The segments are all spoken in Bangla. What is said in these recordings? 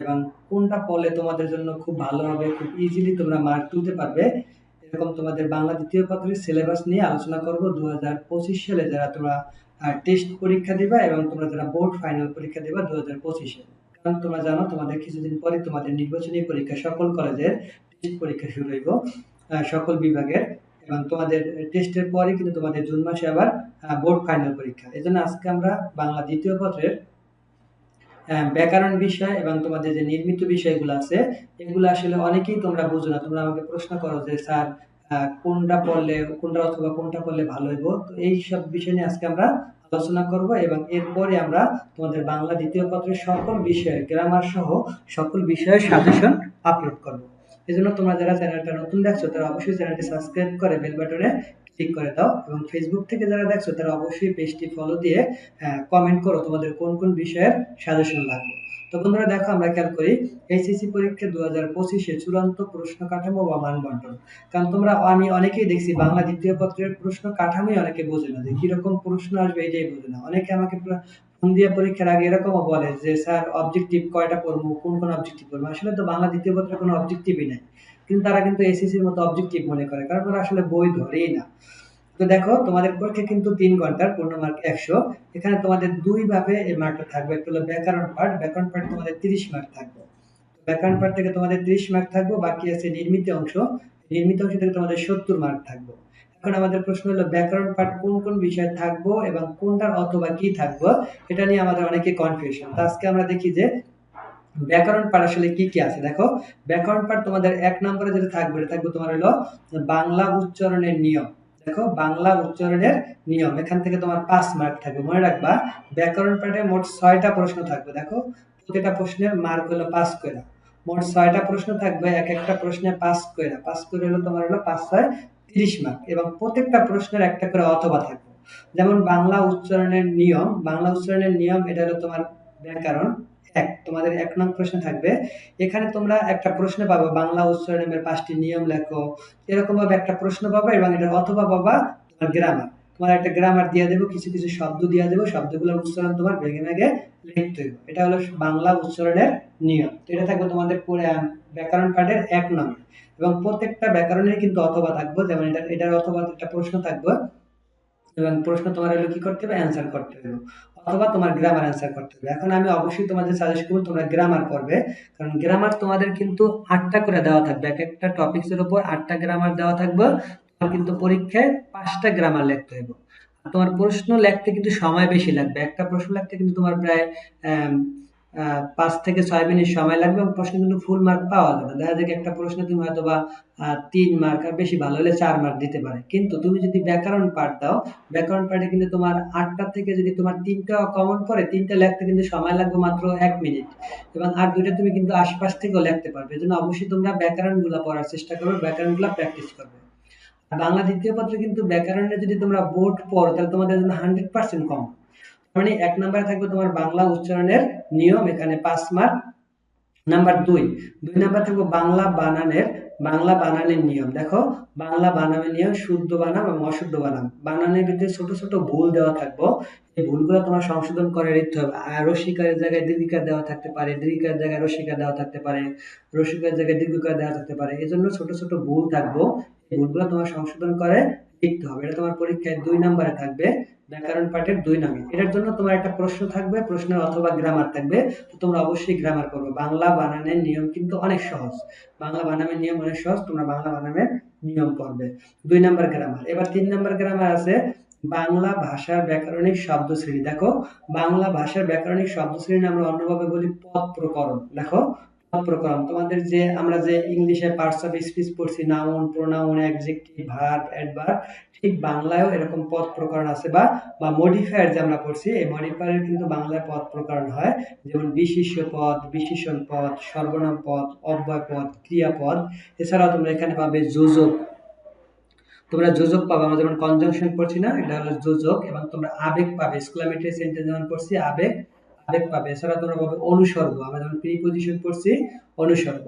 এবং কোনটা পড়লে তোমাদের জন্য খুব ভালো হবে, খুব ইজিলি তোমরা মার্ক তুলতে পারবে, এরকম তোমাদের বাংলা দ্বিতীয় পত্রের সিলেবাস নিয়ে আলোচনা করব। দু পঁচিশ সালে যারা তোমরা টেস্ট পরীক্ষা দিবা এবং তোমরা যারা বোর্ড ফাইনাল পরীক্ষা দিবা দু পঁচিশে। তোমরা জানো, তোমাদের কিছুদিন পরে তোমাদের নির্বাচনী পরীক্ষা সকল কলেজের টেস্ট পরীক্ষা শুরু হইব সকল বিভাগের। এবং তোমাদের টেস্টের পরে কিন্তু তোমাদের জুন মাসে আবার বোর্ড ফাইনাল পরীক্ষা। এই জন্য আজকে আমরা বাংলা দ্বিতীয় পত্রের ব্যাকরণ বিষয় এবং তোমাদের যে নির্মিত বিষয়গুলো আছে, এগুলো আসলে অনেকেই তোমরা বুঝো না। তোমরা আমাকে প্রশ্ন করো যে, স্যার কোনটা পড়লে, কোনটা অথবা কোনটা পড়লে ভালো হইব? তো এই সব বিষয় নিয়ে আজকে আমরা আলোচনা করব এবং এরপরে আমরা তোমাদের বাংলা দ্বিতীয় পত্রের সকল বিষয়ে গ্রামার সহ সকল বিষয়ের সাজেশন আপলোড করব। এই জন্য তোমরা যারা চ্যানেলটা নতুন দেখছ, তারা অবশ্যই চ্যানেলটি সাবস্ক্রাইব করে বেল বাটনে ক্লিক করে দাও এবং ফেসবুক থেকে যারা দেখছ, তারা অবশ্যই পেজটি ফলো দিয়ে কমেন্ট করো তোমাদের কোন কোন বিষয়ের সাজেশন লাগবে। তো বন্ধুরা দেখো, আমরা খেয়াল করি এইচএসসি পরীক্ষা দু হাজার পঁচিশে চূড়ান্ত প্রশ্ন কাঠামো বা মান বন্টন কারণ তোমরা আমি অনেকেই দেখছি বাংলা দ্বিতীয় পত্রের প্রশ্ন কাঠামোই অনেকে বোঝে না, যে কীরকম প্রশ্ন আসবে এটাই বোঝে না। অনেকে আমাকে পরীক্ষার আগে এরকমও বলে যে, স্যার অবজেক্টিভ কয়টা পড়ব, কোন কোন অবজেক্টিভ পড়ব? আসলে তো বাংলা দ্বিতীয় পত্রে কোনো অবজেক্টিভই নেই। কিন্তু তারা কিন্তু এসএসসির মতো অবজেক্টিভ মনে করে, কারণ আসলে বই ধরেই না। তো দেখো, তোমাদের পরীক্ষা কিন্তু তিন ঘণ্টার, পূর্ণ মার্ক একশো। এখানে তোমাদের দুই ভাবে এই মার্কটা থাকবে, একটা হলো ব্যাকরণ পার্ট ব্যাকরণ পার্ট তোমাদের তিরিশ মার্ক থাকবে। ব্যাকরণ পার্ট থেকে তোমাদের তিরিশ মার্ক থাকবে, বাকি আছে নির্মিত অংশ। নির্মিত অংশ থেকে তোমাদের সত্তর মার্ক থাকবে। এখন আমাদের প্রশ্ন হলো, ব্যাকরণ পাঠ কোন কোন বিষয় থাকব এবং কোনটার অথবা কি থাকব? এটা নিয়ে আমাদের অনেকে কনফিউশন তো আজকে আমরা দেখি যে, ব্যাকরণ পাঠ আসলে কি কি আছে? দেখো, ব্যাকরণ পাঠ তোমাদের এক নম্বরে যেটা থাকবে থাকবে তোমার হলো বাংলা উচ্চারণের নিয়ম। দেখো, বাংলা উচ্চারণের নিয়ম। এখান থেকে তোমার পাঁচ মার্ক থাকবে। মনে রাখবা ব্যাকরণ পাঠে মোট ছয়টা প্রশ্ন থাকবে। দেখো, প্রতিটা প্রশ্নের মার্ক হলো পাঁচ করে। মোট ছয়টা প্রশ্ন থাকবে, এক একটা প্রশ্নে পাঁচ করে। পাঁচ করে হলো তোমার হলো পাঁচ ছয় তিরিশ মার্ক এবং প্রত্যেকটা প্রশ্নের একটা করে অথবা থাকবে। যেমন বাংলা উচ্চারণের নিয়ম, বাংলা উচ্চারণের নিয়ম, এটা হলো তোমার ব্যাকরণ। এক, তোমাদের এক নং প্রশ্ন থাকবে। এখানে তোমরা একটা প্রশ্ন পাবো, বাংলা উচ্চারণের পাঁচটি নিয়ম লেখো। এরকম ভাবে একটা প্রশ্ন পাবো এবং এটা অথবা পাবা তোমার গ্রামার তোমার একটা গ্রামার দিয়ে দেবো, কিছু কিছু শব্দ দিয়ে দেবো, শব্দগুলোর উচ্চারণ তোমার ভেঙে ভেঙে লিখতে হবে। এটা হলো বাংলা উচ্চারণের নিয়ম। এটা থাকবে তোমাদের ব্যাকরণ পাঠের এক নম্বর এবং প্রত্যেকটা ব্যাকরণের কিন্তু অথবা থাকব, যেমন এটা, এটার অথবা একটা প্রশ্ন থাকবে। এবং প্রশ্ন তোমার হলো কি করতে হবে? অ্যান্সার করতে হবে। অথবা তোমার গ্রামার অ্যান্সার করতে হবে। এখন আমি অবশ্যই তোমাদের সাজেস্ট করব তোমরা গ্রামার করবে কারণ গ্রামার তোমাদের কিন্তু আটটা করে দেওয়া থাকবে। এক একটা টপিক্সের উপর আটটা গ্রামার দেওয়া থাকবে। তোমার কিন্তু পরীক্ষায় পাঁচটা গ্রামার লিখতে হবে তোমার প্রশ্ন লিখতে কিন্তু সময় বেশি লাগবে। একটা প্রশ্ন লিখতে কিন্তু তোমার প্রায় পাঁচ থেকে ছয় মিনিট সময় লাগবে এবং প্রশ্ন কিন্তু ফুল মার্ক পাওয়া যাবে। দেখা যায় একটা প্রশ্ন তুমি হয়তো বা তিন মার্ক আর বেশি ভালো হলে চার মার্ক দিতে পারে। কিন্তু তুমি যদি ব্যাকরণ পাঠ দাও, ব্যাকরণ পাঠে কিন্তু তোমার আটটা থেকে যদি তোমার তিনটা কমন পড়ে, তিনটা লিখতে কিন্তু সময় লাগবে মাত্র এক মিনিট এবং আর দুইটা তুমি কিন্তু আশপাশ থেকেও লিখতে পারবে। এই জন্য অবশ্যই তোমরা ব্যাকরণগুলো পড়ার চেষ্টা করবে ব্যাকরণগুলো প্র্যাকটিস করবে। বাংলা দ্বিতীয় পত্রে কিন্তু ব্যাকরণে যদি তোমরা বোর্ড পড়ো, তাহলে তোমাদের জন্য হান্ড্রেড পার্সেন্ট কম মানে এক নম্বরে থাকবে তোমার বাংলা উচ্চারণের নিয়ম, এখানে পাঁচ মার্ক। নাম্বার দুই দুই নাম্বার থাকবে বাংলা বানানের বাংলা বানানের নিয়ম। দেখো, বাংলা বানানের নিয়ম, শুদ্ধ বানাম এবং অশুদ্ধ বানাম বানানের ভিতরে ছোট ছোট ভুল দেওয়া থাকব। এই ভুলগুলো তোমার সংশোধন করে নিতে হবে। আর রসিকারের জায়গায় দীর্ঘিকার দেওয়া থাকতে পারে, দীর্ঘিকার জায়গায় রসিকা দেওয়া থাকতে পারে, রসিকার জায়গায় দীর্ঘিকার দেওয়া থাকতে পারে। এই জন্য ছোট ছোট ভুল থাকব। এই ভুলগুলো তোমার সংশোধন করে লিখতে হবে। এটা তোমার পরীক্ষায় দুই নম্বরে থাকবে, ব্যাকরণ পাঠের দুই নামে। এটার জন্য তোমার একটা প্রশ্ন থাকবে, প্রশ্নের অথবা গ্রামার থাকবে। তো তোমরা অবশ্যই গ্রামার করবে। বাংলা বানানের নিয়ম কিন্তু অনেক সহজ। বাংলা বানানের নিয়ম অনেক সহজ, তোমরা বাংলা বানানের নিয়ম করবে দুই নাম্বার গ্রামার এবার তিন নাম্বার গ্রামার আছে, বাংলা ভাষার ব্যাকরণিক শব্দ শ্রেণি দেখো, বাংলা ভাষার ব্যাকরণিক শব্দ শ্রেণি আমরা অন্যভাবে বলি পদ প্রকরণ। দেখো প্রকরণ তোমাদের যে আমরা যে ইংলিশে পার্টস অফ স্পিচ পড়ছি noun pronoun adjective verb adverb ঠিক বাংলায়ও এরকম পদ প্রকরণ আছে বা বা মডিফায়ার যে আমরা পড়ছি, এই মডিফায়ার কিন্তু বাংলায় পদ প্রকরণ হয়। যেমন বিশিষ্ট পদ, বিশেষণ পদ, সর্বনাম পদ, অব্যয় পদ ক্রিয়াপদ এছাড়াও তোমরা এখানে পাবে যোজক। তোমরা যোজক পাবে। আমরা যেমন কনজাংশন পড়ছি না, এটা হলো যোজক এবং তোমরা আবেগ পাবে। এক্সক্লামেটরি সেন্টেন্স যেমন পড়ছি, আবেগ আবেগ পাবে এছাড়া তোমরা পাবে অনুসর্গ। আমরা যেমন প্রিপোজিশন পড়ছি, অনুসর্গ।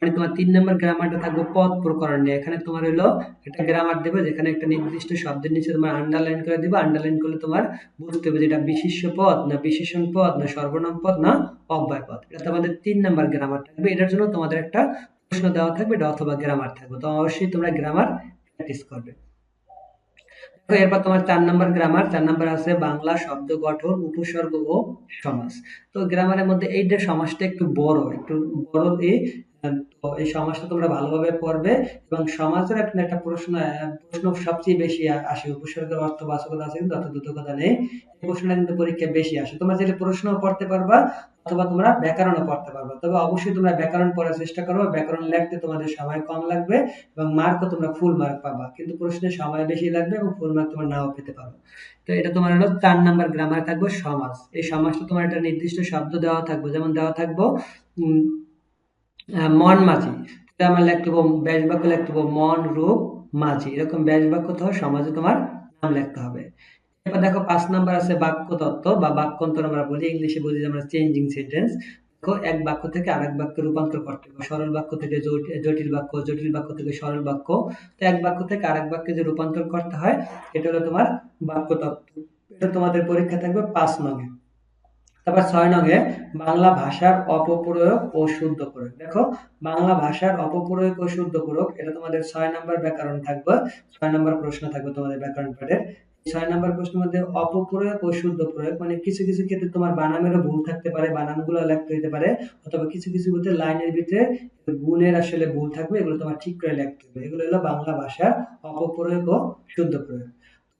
মানে তোমার তিন নম্বর গ্রামারটা থাকবে পদ প্রকরণ নিয়ে। এখানে তোমার হলো একটা গ্রামার দেবে, যেখানে একটা নির্দিষ্ট শব্দের নিচে তোমার আন্ডারলাইন করে দিবে। আন্ডারলাইন করলে তোমার বুঝতে হবে যেটা বিশেষ্য পদ, না বিশেষণ পদ, না সর্বনাম পদ, না অব্যয় পদ। এটা তোমাদের তিন নম্বর গ্রামার থাকবে। এটার জন্য তোমাদের একটা প্রশ্ন দেওয়া থাকবে, এটা অথবা গ্রামার থাকবে। তো অবশ্যই তোমরা গ্রামার প্র্যাকটিস করবে। এরপর তোমার চার নম্বর গ্রামার চার নম্বর আছে বাংলা, শব্দ গঠন, উপসর্গ ও সমাস। তো গ্রামারের মধ্যে এইটা সমাসটা একটু বড় একটু বড় এই তো এই সমাজটা তোমরা ভালোভাবে পড়বে এবং সমাজের একটা একটা প্রশ্ন প্রশ্ন সবচেয়ে বেশি আসে। উপসর্গের অর্থবাচকতা আছে, কিন্তু অর্থদ্রুতকতা নেই। এই প্রশ্নটা কিন্তু পরীক্ষায় বেশি আসে। তোমরা যেটা প্রশ্ন পড়তে পারবা অথবা তোমরা ব্যাকরণও পড়তে পারবা। তবে অবশ্যই তোমরা ব্যাকরণ পড়ার চেষ্টা করবে ব্যাকরণ লিখতে তোমাদের সময় কম লাগবে এবং মার্কও তোমরা ফুল মার্ক পাবা। কিন্তু প্রশ্নের সময় বেশি লাগবে এবং ফুল মার্ক তোমরা নাও পেতে পারো। তো এটা তোমার হলো চার নাম্বার গ্রামার থাকবে সমাজ। এই সমাজটা তোমার একটা নির্দিষ্ট শব্দ দেওয়া থাকবে। যেমন দেওয়া থাকব মন মাঝি। লিখতে পাবো ব্যাস বাক্য লিখতে মন, রূপ, মাঝি। এরকম ব্যাস বাক্য তো সমাজে তোমার নাম লিখতে হবে। এবার দেখো, পাঁচ নাম্বার আছে বাক্য তত্ত্ব বা বাক্যান্তর আমরা বলি। ইংলিশে বলি আমরা চেঞ্জিং সেন্টেন্স দেখো, এক বাক্য থেকে আরেক বাক্যে রূপান্তর করতে হবে। সরল বাক্য থেকে জটিল বাক্য জটিল বাক্য থেকে সরল বাক্য। তো এক বাক্য থেকে আরেক বাক্যে যে রূপান্তর করতে হয়, এটা হলো তোমার বাক্য তত্ত্ব। এটা তোমাদের পরীক্ষা থাকবে পাঁচ নঙে তারপর ছয় নঙে বাংলা ভাষার অপপ্রয়োগ ও শুদ্ধ প্রয়োগ দেখো, বাংলা ভাষার অপপ্রয়োগ ও শুদ্ধ প্রয়োগ এটা তোমাদের ছয় নম্বর ব্যাকরণ থাকবে, ছয় নম্বর প্রশ্ন থাকবে তোমাদের ব্যাকরণ পাঠের। ছয় নম্বর প্রশ্নের মধ্যে অপপ্রয়োগ ও শুদ্ধ প্রয়োগ মানে কিছু কিছু ক্ষেত্রে তোমার বানামেরও ভুল থাকতে পারে, বানানগুলো লিখতে হতে পারে, অথবা কিছু কিছু ক্ষেত্রে লাইনের ভিতরে গুণের আসলে ভুল থাকবে, এগুলো তোমার ঠিক করে লিখতে হবে। এগুলো হলো বাংলা ভাষার অপপ্রয়োগ ও শুদ্ধ প্রয়োগ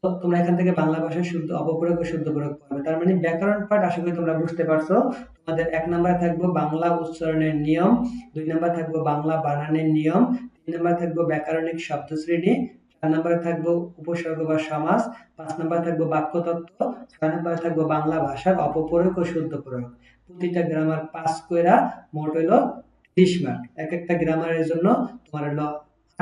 তোমরা এখান থেকে বাংলা ভাষার শুদ্ধ অপপ্রয়োগ ও শুদ্ধ প্রয়োগ পাবে তার মানে ব্যাকরণ পাঠ আশা করি তোমরা বুঝতে পারছ। তোমাদের এক নাম্বার থাকব বাংলা উচ্চারণের নিয়ম, দুই নাম্বার থাকব বাংলা বানানের নিয়ম, তিন নাম্বার থাকব ব্যাকরণিক শব্দ শ্রেণি চার নাম্বারে থাকব উপসর্গ বা সমাস, পাঁচ নাম্বার থাকব বাক্যতত্ত্ব, ছয় নাম্বারে থাকব বাংলা ভাষার অপপ্রয়োগ ও শুদ্ধ প্রয়োগ। প্রতিটা গ্রামার পাস কইরা মোট হইল ত্রিশ মার্ক এক একটা গ্রামারের জন্য তোমার হলো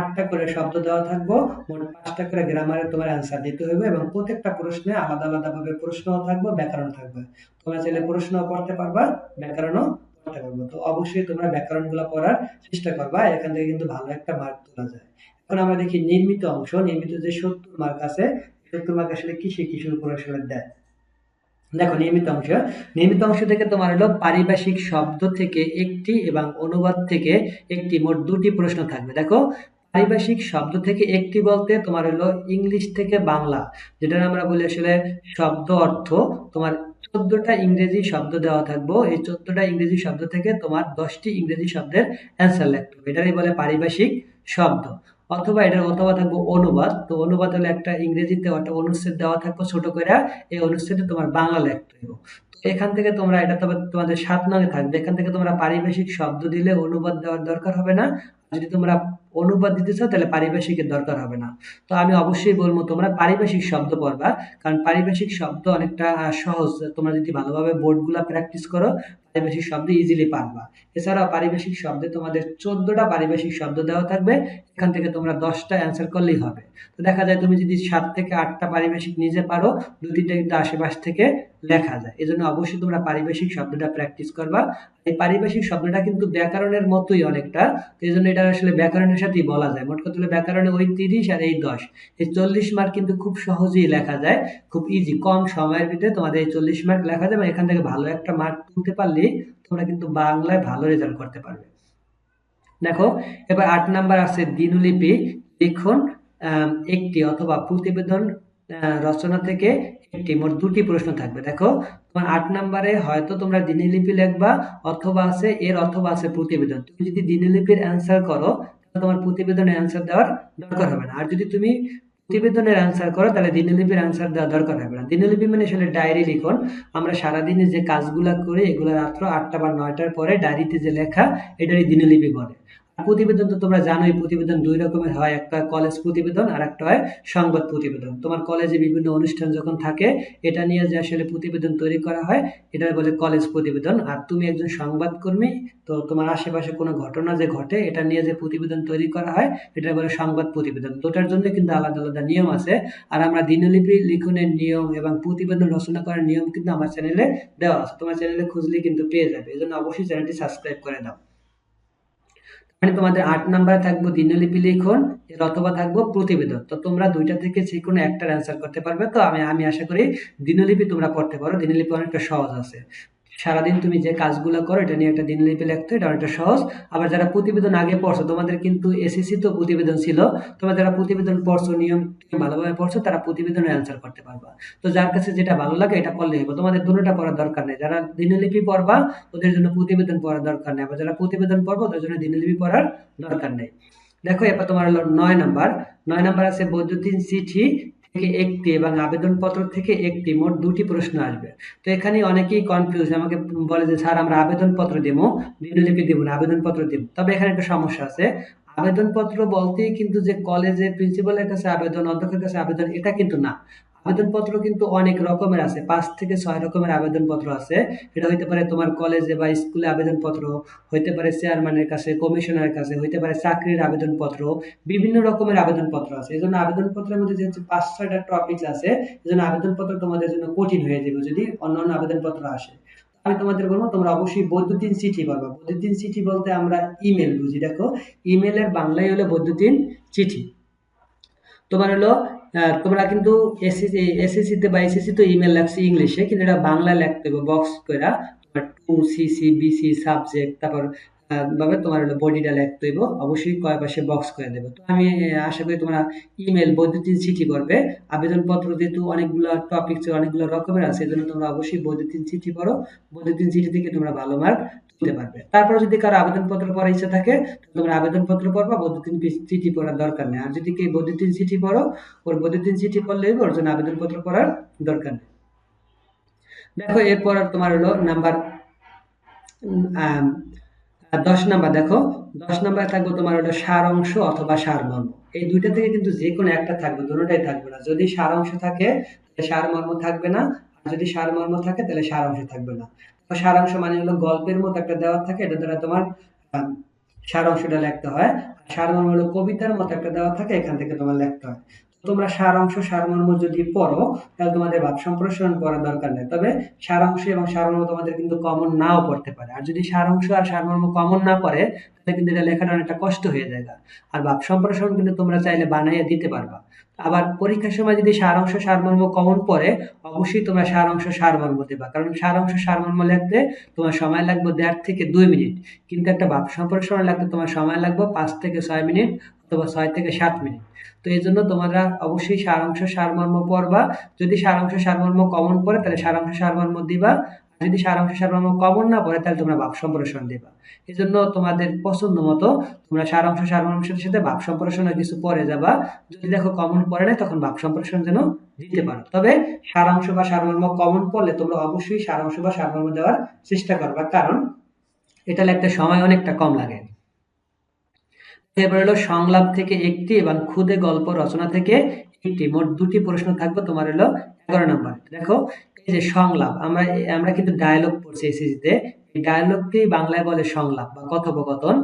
আটটা করে শব্দ দেওয়া থাকব। মোট পাঁচটা করে গ্রামারে তোমার অ্যান্সার দিতে হবে এবং প্রত্যেকটা প্রশ্নে আলাদা আলাদা ভাবে প্রশ্নও থাকবে ব্যাকরণ থাকবে। তোমরা চাইলে প্রশ্ন পড়তে পারবা, ব্যাকরণও পড়তে পারব। তো অবশ্যই তোমরা ব্যাকরণগুলো পড়ার চেষ্টা করবা, এখান থেকে কিন্তু ভালো একটা মার্ক তোলা যায়। এখন আমরা দেখি নির্মিত অংশ, নির্মিত যে সত্তর মার্ক আছে, সত্তর মার্ক আসলে কিসে উপর আসলে দেয়? দেখো নিয়মিত অংশ। নিয়মিত অংশ থেকে তোমার হলো পারিভাষিক শব্দ থেকে একটি এবং অনুবাদ থেকে একটি, মোট দুটি প্রশ্ন থাকবে। দেখো পারিভাষিক শব্দ থেকে একটি বলতে তোমার হলো ইংলিশ থেকে বাংলা যেটা আমরা বলি আসলে শব্দ অর্থ। তোমার চোদ্দটা ইংরেজি শব্দ দেওয়া থাকব। এই চোদ্দটা ইংরেজি শব্দ থেকে তোমার দশটি ইংরেজি শব্দের অ্যান্সার লিখতে হবে এটারই বলে পারিভাষিক শব্দ। অথবা এটার অথবা থাকব অনুবাদ। তো অনুবাদ হলে একটা ইংরেজিতে একটা অনুচ্ছেদ দেওয়া থাকব ছোট করে। এই অনুচ্ছেদে তোমার বাংলা লিখতে হবে এখান থেকে তোমরা এটা তবে তোমাদের সাত নামে থাকবে। এখান থেকে তোমরা পারিভাষিক শব্দ দিলে অনুবাদ দেওয়ার দরকার হবে না। যদি তোমরা অনুবাদ দিতে চাও, তাহলে পারিভাষিকের দরকার হবে না। তো আমি অবশ্যই বলব, তোমরা পারিভাষিক শব্দ পড়বা, কারণ পারিভাষিক শব্দ অনেকটা সহজ। তোমরা যদি ভালোভাবে বোর্ডগুলো প্র্যাকটিস করো, পারিভাষিক শব্দ ইজিলি পারবা। এছাড়াও পারিভাষিক শব্দে তোমাদের চোদ্দটা পারিভাষিক শব্দ দেওয়া থাকবে, এখান থেকে তোমরা দশটা অ্যান্সার করলেই হবে। তো দেখা যায় তুমি যদি সাত থেকে আটটা পারিভাষিক নিজে পারো দু তিনটা কিন্তু আশেপাশ থেকে লেখা যায়। এই জন্য অবশ্যই তোমরা পারিভাষিক শব্দটা প্র্যাকটিস করবা। এই পারিভাষিক শব্দটা কিন্তু ব্যাকরণের মতোই অনেকটা। এই জন্য এটা আসলে ব্যাকরণের সাথেই বলা যায়। মোট কথা ব্যাকরণে ওই তিরিশ আর এই দশ। এই চল্লিশ মার্ক কিন্তু খুব সহজেই লেখা যায়। খুব ইজি কম সময়ের ভিতরে তোমাদের এই চল্লিশ মার্ক লেখা যায় এবং এখান থেকে ভালো একটা মার্ক তুলতে পারলে তোমরা কিন্তু বাংলায় ভালো রেজাল্ট করতে পারবে। দেখো, এবার আট নাম্বার আছে দিনলিপি। লিখন একটি অথবা প্রতিবেদন রচনা থেকে একটি মোট দুটি প্রশ্ন থাকবে। দেখো, তোমার আট নাম্বারে হয়তো তোমরা দিনলিপি লিখবা অথবা আছে, এর অথবা আছে প্রতিবেদন। তুমি যদি দিনলিপির অ্যান্সার করো তোমার প্রতিবেদনের অ্যান্সার দেওয়ার দরকার হবে না। আর যদি তুমি প্রতিবেদনের অ্যান্সার করো, তাহলে দিনলিপির অ্যান্সার দেওয়া দরকার হবে না। দিনলিপি মানে আসলে ডায়েরি লিখন। আমরা সারাদিনে যে কাজগুলো করি, এগুলো রাত্র আটটা বা নয়টার পরে ডায়েরিতে যে লেখা, এটারই দিনলিপি বলে। প্রতিবেদন তো তোমরা জানোই, প্রতিবেদন দুই রকমের হয়। একটা কলেজ প্রতিবেদন, আর একটা হয় সংবাদ প্রতিবেদন। তোমার কলেজে বিভিন্ন অনুষ্ঠান যখন থাকে, এটা নিয়ে যে আসলে প্রতিবেদন তৈরি করা হয়, এটা বলে কলেজ প্রতিবেদন। আর তুমি একজন সংবাদকর্মী, তো তোমার আশেপাশে কোনো ঘটনা যে ঘটে, এটা নিয়ে যে প্রতিবেদন তৈরি করা হয়, এটা বলে সংবাদ প্রতিবেদন। দুটার জন্য কিন্তু আলাদা আলাদা নিয়ম আছে। আর আমরা দিনলিপি লিখনের নিয়ম এবং প্রতিবেদন রচনা করার নিয়ম কিন্তু আমার চ্যানেলে দেওয়া আছে। তোমার চ্যানেলে খুঁজলে কিন্তু পেয়ে যাবে। এই জন্য অবশ্যই চ্যানেলটি সাবস্ক্রাইব করে দাও। মানে তোমাদের আট নাম্বারে থাকব দিনলিপি লিখন, এর অথবা থাকব প্রতিবেদন। তো তোমরা দুইটা থেকে যে কোনো একটার অ্যান্সার করতে পারবে। তো আমি আমি আশা করি দিনলিপি তোমরা করতে পারো। দিনলিপি অনেকটা সহজ আছে। সারাদিন তুমি যে কাজগুলো করো, এটা নিয়ে একটা দিনলিপি লিখতে, এটা অনেকটা সহজ। আবার যারা প্রতিবেদন আগে পড়ছো, তোমাদের কিন্তু এসএসসি তো প্রতিবেদন ছিল, তোমরা যারা প্রতিবেদন পড়ছো, নিয়ম ভালোভাবে পড়ছো, তারা প্রতিবেদনের অ্যান্সার করতে পারবা। তো যার কাছে যেটা ভালো লাগে, এটা পড়লে হবে তোমাদের দুটোটা পড়ার দরকার নেই। যারা দিনলিপি পড়বা, ওদের জন্য প্রতিবেদন পড়ার দরকার নেই। আবার যারা প্রতিবেদন পড়ব, ওদের জন্য দিনলিপি পড়ার দরকার নেই। দেখো, এবার তোমার হলো নয় নাম্বার। নয় নাম্বার আছে বৈদ্যুতিন চিঠি। থেকে একটি এবং আবেদনপত্র থেকে একটি, মোট দুটি প্রশ্ন আসবে। তো এখানে অনেকেই কনফিউজ আমাকে বলে যে, স্যার, আমরা আবেদনপত্র দেবো লিপি দেবো না, আবেদনপত্র দেবো। তবে এখানে একটা সমস্যা আছে। আবেদনপত্র বলতেই কিন্তু যে, কলেজের প্রিন্সিপালের কাছে আবেদন, অধ্যক্ষের কাছে আবেদন, এটা কিন্তু না। আবেদনপত্র কিন্তু অনেক রকমের আছে। পাঁচ থেকে ছয় রকমের আবেদনপত্র আছে। এটা হইতে পারে তোমার কলেজে বা স্কুলে আবেদনপত্র, হইতে পারে চেয়ারম্যানের কাছে কমিশনারের কাছে, হইতে পারে চাকরির আবেদনপত্র, বিভিন্ন রকমের আবেদনপত্র আছে। এই জন্য আবেদনপত্রের মধ্যে যেহেতু পাঁচ, ছয়টা টপিক আছে, এই জন্য আবেদনপত্র তোমাদের জন্য কঠিন হয়ে যাবে যদি অন্যান্য আবেদনপত্র আসে। আমি তোমাদের বলব, তোমরা অবশ্যই বৈদ্যুতিন চিঠি পাবা বৈদ্যুতিন চিঠি বলতে আমরা ইমেল বুঝি। দেখো ইমেলের বাংলায় হলো বৈদ্যুতিন চিঠি। তোমার হলো তোমরা কিন্তু এসএসসি এসএসসিতে বা এসএসসি তো ইমেল লাগছে ইংলিশে কিন্তু এটা বাংলা লেখতে হবে বক্স করে টু সিসি বিসি সাবজেক্ট তারপর ভাবে তোমার হলো বডিটা লিখতে হইব, অবশ্যই কয় পাশে বক্স করে দেবে। তো আমি আশা করি তোমরা ইমেল বৈদ্যুতিন চিঠি করবে। আবেদনপত্র যেহেতু অনেকগুলো টপিক অনেকগুলো রকমের আছে এই জন্য তোমরা অবশ্যই বৈদ্যুতিন চিঠি পড়ো। বৈদ্যুতিন চিঠি থেকে তোমরা ভালো মার্ক তুলতে পারবে। তারপর যদি কারও আবেদনপত্র পড়ার ইচ্ছা থাকে তোমরা আবেদনপত্র পড়বা, বৈদ্যুতিন চিঠি পড়ার দরকার নেই। আর যদি কেউ বৈদ্যুতিন চিঠি পড়ো, ওর বৈদ্যুতিন চিঠি পড়লেই ওর জন্য আবেদনপত্র পড়ার দরকার নেই। দেখো, এরপর তোমার হলো নাম্বার দশ নাম্বার দেখো, দশ নাম্বার থাকবে তোমার ওটা সার অংশ অথবা সারমর্ম এই দুইটা থেকে কিন্তু যে কোনো একটা থাকবে, দুটোটাই থাকবে না। যদি সার অংশ থাকে, তাহলে সারমর্ম থাকবে না, আর যদি সারমর্ম থাকে, তাহলে সার অংশ থাকবে না। সারাংশ মানে হলো গল্পের মতো একটা দেওয়া থাকে, এটা দ্বারা তোমার সার অংশটা লিখতে হয়। সারমর্ম হলো কবিতার মতো একটা দেওয়া থাকে, এখান থেকে তোমার লিখতে হয়। তোমরা সারাংশ সারমর্ম যদি পড়ো, তাহলে তোমাদের ভাব সম্প্রসারণ পড়ার দরকার নেই। তবে সারাংশ এবং সারমর্ম তোমাদের কিন্তু কমন নাও পড়তে পারে। আর যদি সারাংশ আর সারমর্ম কমন না পড়ে, তাহলে কিন্তু এটা লেখাটা অনেকটা কষ্ট হয়ে যায় আর ভাব সম্প্রসারণ কিন্তু তোমরা চাইলে বানাইয়ে দিতে পারবা। আবার পরীক্ষার সময় যদি সারাংশ সারমর্ম কমন পড়ে, অবশ্যই তোমরা সারাংশ সারমর্ম দেবা। কারণ সারাংশ সারমর্ম লিখতে তোমার সময় লাগবে দেড় থেকে দুই মিনিট। কিন্তু একটা ভাব সম্প্রসারণ লাগতে তোমার সময় লাগবে পাঁচ থেকে ছয় মিনিট। অথবা ছয় থেকে সাত মিনিট। তো এই জন্য তোমরা অবশ্যই সারাংশ সারমর্ম পড়বা। যদি সারাংশ সারমর্ম কমন পড়ে, তাহলে সারাংশ সারমর্ম দিবা। যদি সারাংশ সারমর্ম কমন না পড়ে, তাহলে তোমরা ভাব সম্প্রসারণ দিবা। এই জন্য তোমাদের পছন্দ মতো তোমরা সারাংশ সারমর্মের সাথে ভাব সম্প্রসারণের কিছু পরে যাবা। যদি দেখো কমন পড়ে না তখন ভাব সম্প্রসারণ যেন দিতে পারো। তবে সারাংশ বা সারমর্ম কমন পড়লে তোমরা অবশ্যই সারাংশ বা সারমর্ম দেওয়ার চেষ্টা করবা। কারণ এটা লিখতে সময় অনেকটা কম লাগে। এবার হলো সংলাপ থেকে একটি এবং খুদে গল্প রচনা থেকে একটি। মোট দুটি প্রশ্ন থাকবে, তোমার হলো এগারো নম্বর। দেখো, এই যে সংলাপ, আমরা আমরা কিন্তু ডায়লগ পড়ছি এসএসসিতে ডায়লগটি বাংলায় বলে সংলাপ বা কথোপকথন।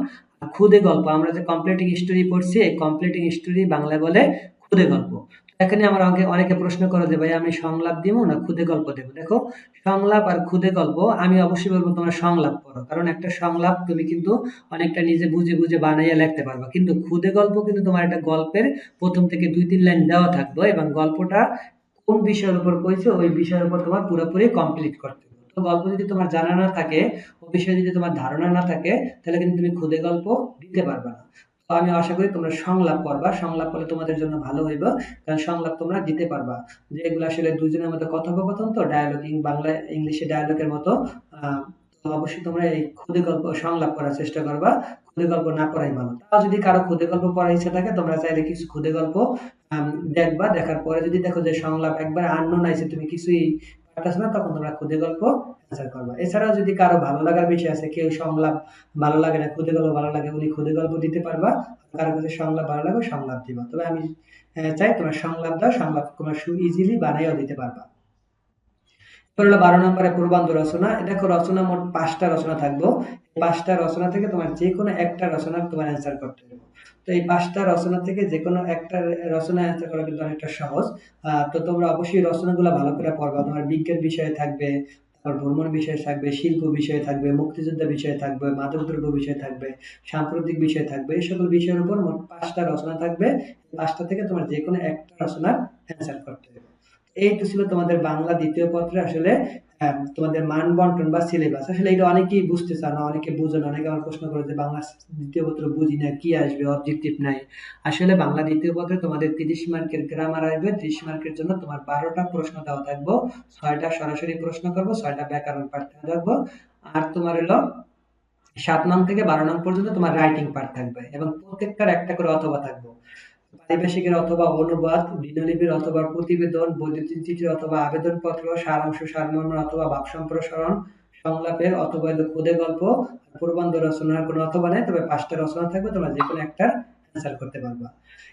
খুদে গল্প, আমরা যে কমপ্লিটিং স্টোরি পড়ছি, এই কমপ্লিটিং স্টোরি বাংলায় বলে খুদে গল্প। এখানে আমার অনেকে অনেকে প্রশ্ন করে যে ভাই আমি সংলাপ দিব না খুদে গল্প দেবো দেখো, সংলাপ আর খুদে গল্প আমি অবশ্যই বলব তোমরা সংলাপ করো কারণ একটা সংলাপ তুমি কিন্তু অনেকটা নিজে বুঝে বুঝে বানাইয়া লিখতে পারবা। কিন্তু খুদে গল্প কিন্তু তোমার একটা গল্পের প্রথম থেকে দুই, তিন লাইন দেওয়া থাকবে এবং গল্পটা কোন বিষয়ের উপর কইছে ওই বিষয়ের উপর তোমার পুরোপুরি কমপ্লিট করতে হবে। তো গল্প যদি তোমার জানা না থাকে, ও বিষয়ে যদি তোমার ধারণা না থাকে, তাহলে কিন্তু তুমি খুদে গল্প দিতে পারবে না। তো আমি আশা করি তোমরা সংলাপ করবা সংলাপ করলে তোমাদের জন্য ভালো হইব, কারণ সংলাপ তোমরা দিতে পারবা। যে এগুলো আসলে দুজনের মধ্যে কথোপকথন তো ডায়ালগিং বাংলা ইংলিশে ডায়ালগের মতো অবশ্যই তোমরা এই ক্ষুদে গল্প সংলাপ করার চেষ্টা করবা। ক্ষুদে গল্প না পড়াই ভালো। তাও যদি কারও ক্ষুদে গল্প পড়ার ইচ্ছা থাকে, তোমরা চাইলে কিছু ক্ষুদে গল্প দেখবা। দেখার পরে যদি দেখো যে সংলাপ একবার আন্ন নাইছে তুমি কিছুই পারতেছ না, তখন তোমরা খুদে গল্প অ্যান্সার করবা। এছাড়াও যদি কারও ভালো লাগার বিষয় আছে, কেউ সংলাপ ভালো লাগে না খুদে গল্প ভালো লাগে, উনি খুদে গল্প দিতে পারবা। কারও কাছে সংলাপ ভালো লাগে সংলাপ দিবা। তবে আমি চাই তোমার সংলাপ দাও, সংলাপ তোমার সু ইজিলি বানাইও দিতে পারবা। হলো বারো নম্বরে পূর্বান্ত রচনা। দেখো রচনা মোট পাঁচটা রচনা থাকব। পাঁচটা রচনা থেকে তোমার যে কোনো একটা রচনা তোমার অ্যান্সার করতে হবে। তো এই পাঁচটা রচনা থেকে যে কোনো একটা রচনা অ্যান্সার করা কিন্তু অনেকটা সহজ। তো তোমরা অবশ্যই রচনাগুলো ভালো করে পড়বা। তোমার বিজ্ঞান বিষয়ে থাকবে, তারপর ভ্রমণ বিষয় থাকবে, শিল্প বিষয় থাকবে, মুক্তিযোদ্ধা বিষয় থাকবে, মাদকদ্রব্য বিষয় থাকবে, সাম্প্রতিক বিষয় থাকবে, এই সকল বিষয়ের উপর মোট পাঁচটা রচনা থাকবে। পাঁচটা থেকে তোমার যে কোনো একটা রচনার অ্যান্সার করতে হবে। এই তো ছিল তোমাদের বাংলা দ্বিতীয় পত্রে আসলে আহ, তোমাদের মান বন্টন বা সিলেবাস আসলে এটা অনেকেই বুঝতে চায় না অনেকে বুঝে অনেকে আমার প্রশ্ন করে যে বাংলা দ্বিতীয় পত্র বুঝি না কি আসবে অবজেক্টিভ নাই। আসলে বাংলা দ্বিতীয় পত্রে তোমাদের তিরিশ মার্কের গ্রামার আসবে ত্রিশ মার্কের জন্য তোমার বারোটা প্রশ্ন দেওয়া থাকব ছয়টা সরাসরি প্রশ্ন করব ছয়টা ব্যাকরণ পাঠ থাকব আর তোমার হলো সাত নং থেকে বারো নং পর্যন্ত তোমার রাইটিং পার্ট থাকবে এবং প্রত্যেকটার একটা করে অথবা থাকবে। পারিভাষিকের অথবা অনুবাদ দিনলিপির অথবা প্রতিবেদন, বৈদ্যুতিক চিঠি অথবা আবেদনপত্র, সারাংশ সারমর্ম অথবা ভাব সম্প্রসারণ, সংলাপের অথবা খুদে গল্প, প্রবন্ধ রচনার কোনো অথবা নেই, তবে পাঁচটা রচনা থাকবে, তোমরা যে কোনো একটা অ্যান্সার করতে পারবা।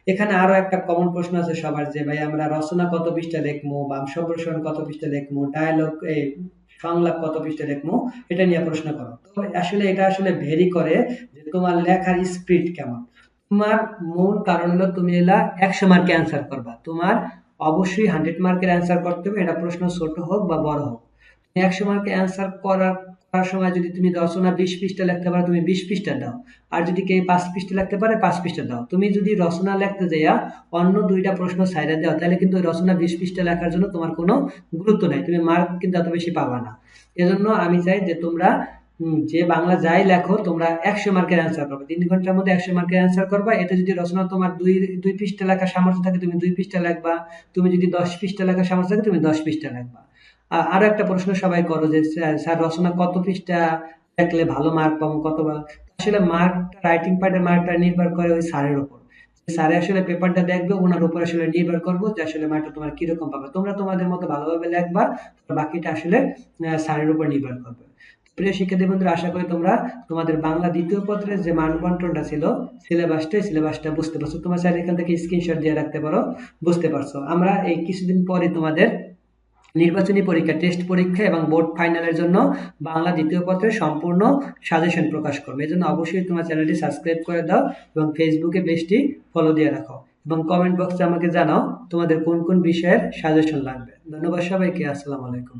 এখানে আরও একটা কমন প্রশ্ন আছে সবার, যে ভাই আমরা রচনা কত পৃষ্ঠা লিখব ভাব সম্প্রসারণ কত পৃষ্ঠা লিখব ডায়ালগ এই সংলাপ কত পৃষ্ঠা লিখব এটা নিয়ে প্রশ্ন করো। তো আসলে এটা আসলে ভেরি করে যে তোমার লেখার স্পিড কেমন। তোমার মূল কারণ হলো তুমি এলা একশো মার্কে অ্যান্সার করবা। তোমার অবশ্যই হান্ড্রেড মার্কের অ্যান্সার করতে হবে, এটা প্রশ্ন ছোট হোক বা বড় হোক। একশো মার্কে অ্যান্সার করার করার সময় যদি তুমি রচনা বিশ পৃষ্ঠা লিখতে পারো, তুমি বিশ পৃষ্ঠা দাও। আর যদি কেউ পাঁচ পৃষ্ঠা লিখতে পারে, পাঁচ পৃষ্ঠা দাও। তুমি যদি রচনা লিখতে যাইয়া অন্য দুইটা প্রশ্ন সাইডে দাও, তাহলে কিন্তু রচনা বিশ পৃষ্ঠা লেখার জন্য তোমার কোনো গুরুত্ব নাই। তুমি মার্ক কিন্তু এত বেশি পাবা না। এজন্য আমি চাই যে তোমরা যে বাংলা যাই লেখো, তোমরা একশো মার্কের অ্যান্সার করবে তিন ঘণ্টার মধ্যে একশো মার্কের অ্যান্সার করবা। এটা যদি রচনা তোমার দুই দুই পৃষ্ঠা লেখার সামর্থ্য থাকে, তুমি দুই পৃষ্ঠা লিখবা। তুমি যদি দশ পৃষ্ঠা লেখার সামর্থ্য থাকে, তুমি দশ পৃষ্ঠা লিখবা। আ- আরও একটা প্রশ্ন সবাই করো যে স্যার, রচনা কত পৃষ্ঠা লিখলে ভালো মার্ক পাবো, কত আসলে মার্ক রাইটিং পার্টের মার্কটা নির্ভর করে ওই স্যারের উপর। স্যারে আসলে পেপারটা দেখবে, ওনার উপর আসলে নির্ভর করব যে আসলে মার্কটা তোমার কীরকম পাবে। তোমরা তোমাদের মতো ভালোভাবে লিখবা বাকিটা আসলে স্যারের উপর নির্ভর করবে। প্রিয় শিক্ষার্থী বন্ধুরা, আশা করি তোমরা তোমাদের বাংলা দ্বিতীয় পত্রের যে মান বন্টনটা ছিল সিলেবাসটা সিলেবাসটা বুঝতে পারছ। তোমরা চাইলে এখান থেকে স্ক্রিনশট দিয়ে রাখতে পারো, বুঝতে পারছ। আমরা এই কিছুদিন পরে তোমাদের নির্বাচনী পরীক্ষা টেস্ট পরীক্ষা এবং বোর্ড ফাইনালের জন্য বাংলা দ্বিতীয় পত্রের সম্পূর্ণ সাজেশন প্রকাশ করবে। এই জন্য অবশ্যই তোমার চ্যানেলটি সাবস্ক্রাইব করে দাও এবং ফেসবুকে পেজটি ফলো দিয়ে রাখো এবং কমেন্ট বক্সে আমাকে জানাও তোমাদের কোন কোন বিষয়ের সাজেশন লাগবে। ধন্যবাদ সবাইকে, আসসালামু আলাইকুম।